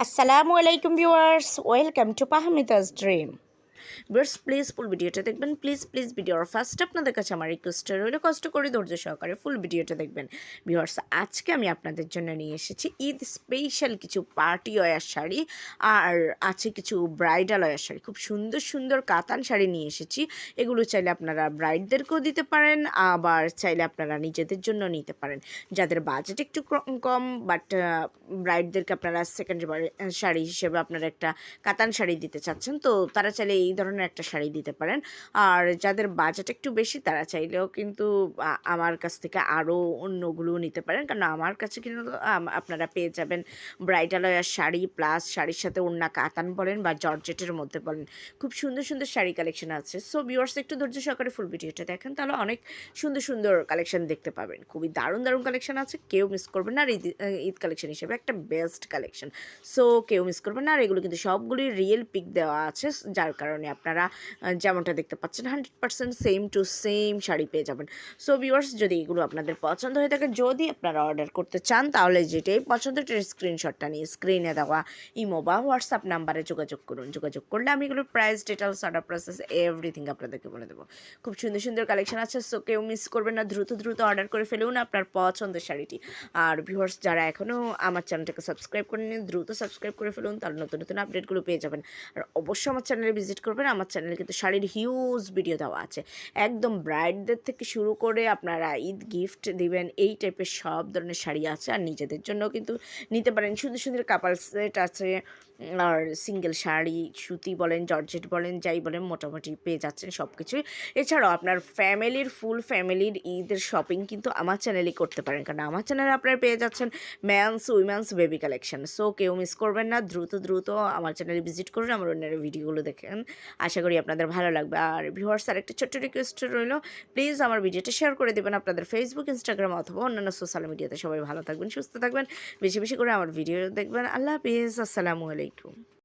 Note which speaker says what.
Speaker 1: আসসালামু আলাইকুম viewers welcome to পাহমিতাস ড্রিম ভিউয়ার্স প্লিজ ফুল ভিডিওটা দেখবেন। প্লিজ প্লিজ ভিডিওর ফার্স্ট আপনাদের কাছে আমার রিকোয়েস্ট রইলে, কষ্ট করে ধৈর্য সহকারে ফুল ভিডিওটা দেখবেন। ভিউয়ার্স আজকে আমি আপনাদের জন্য নিয়ে এসেছি ঈদ স্পেশাল কিছু পার্টি ওয়ার শাড়ি আর আছে কিছু ব্রাইডাল ওয়ার শাড়ি। খুব সুন্দর সুন্দর কাতান শাড়ি নিয়ে এসেছি। এগুলো চাইলে আপনারা ব্রাইডদেরকেও দিতে পারেন, আবার চাইলে আপনারা নিজেদের জন্য নিতে পারেন। যাদের বাজেট একটু কম বাট ব্রাইডদেরকে আপনারা সেকেন্ড শাড়ি হিসেবে আপনারা একটা কাতান শাড়ি দিতে চাচ্ছেন, তো তারা চাইলে ধরনের একটা শাড়ি দিতে পারেন। আর যাদের বাজেট একটু বেশি, তারা চাইলেও কিন্তু আমার কাছ থেকে আরও অন্যগুলো নিতে পারেন। কারণ আমার কাছে কিন্তু আপনারা পেয়ে যাবেন ব্রাইটালয়ার শাড়ি প্লাস শাড়ির সাথে ওড়না কাতান বলেন বা জর্জেটের মধ্যে বলেন। খুব সুন্দর সুন্দর শাড়ি কালেকশন আছে। সো ভিউয়ার্স একটু ধৈর্য সহকারে ফুল ভিডিওটা দেখেন, তাহলে অনেক সুন্দর সুন্দর কালেকশন দেখতে পাবেন। খুবই দারুণ দারুণ কালেকশন আছে, কেউ মিস করবেন না। আর ঈদ ঈদ কালেকশন হিসেবে একটা বেস্ট কালেকশন সো কেউ মিস করবেন না। আর এগুলো কিন্তু সবগুলি রিয়েল পিক দেওয়া আছে, যার কারণে আপনারা যেমনটা দেখতে পাচ্ছেন hundred percent same to same sari পেয়ে যাবেন। সো ভিউয়ার্স যদি এগুলো আপনাদের পছন্দ হয়ে থাকে, যদি আপনারা অর্ডার করতে চান, তাহলে যেটাই পছন্দ স্ক্রিনশটটা নিয়ে স্ক্রিনে দেওয়া ইমো বা হোয়াটসঅ্যাপ নাম্বারে যোগাযোগ করুন। যোগাযোগ করলে আমি এগুলোর price details order process everything আপনাদেরকে বলে দেবো। খুব সুন্দর সুন্দর কালেকশন আছে সো কেউ মিস করবেন না, দ্রুত দ্রুত অর্ডার করে ফেলুন আপনার পছন্দের শাড়িটি। আর ভিউয়ার্স যারা এখনও আমার চ্যানেলটাকে সাবস্ক্রাইব করেনি দ্রুত সাবস্ক্রাইব করে ফেলুন, তাহলে নতুন নতুন আপডেটগুলো পেয়ে যাবেন। আর অবশ্যই আমার চ্যানেলে ভিজিট করবেন, আমার চ্যানেলে কিন্তু শাড়ির হিউজ ভিডিও দেওয়া আছে। একদম ব্রাইডদের থেকে শুরু করে আপনারা ঈদ গিফট দিবেন, এই টাইপের সব ধরনের শাড়ি আছে। আর নিজেদের জন্য কিন্তু নিতে পারেন। সুন্দর সুন্দর কাপাল সেট আছে, আর সিঙ্গেল শাড়ি, সুতি বলেন, জর্জেট বলেন, যাই বলেন, মোটামুটি পেয়ে যাচ্ছেন সব কিছুই এছাড়াও আপনার ফ্যামিলির ফুল ফ্যামিলির ঈদের শপিং কিন্তু আমার চ্যানেলেই করতে পারেন। কারণ আমার চ্যানেলে আপনারা পেয়ে যাচ্ছেন men's women's baby collection so কেউ মিস করবেন না। দ্রুত দ্রুত আমার চ্যানেলে ভিজিট করুন। আমার অন্যের ভিডিওগুলো দেখেন। আশা করি আপনাদের ভালো লাগবে। আর ভিউয়ার্স আর একটা ছোট্ট রিকোয়েস্ট রইল প্লিজ আমার ভিডিওটা শেয়ার করে দেবেন আপনাদের ফেসবুক ইনস্টাগ্রাম অথবা অন্যান্য সোশ্যাল মিডিয়াতে সবাই ভালো থাকবেন, সুস্থ থাকবেন, বেশি বেশি করে আমার ভিডিও দেখবেন। আল্লাহ হাফিজ, আসসালামু আলাইকুম।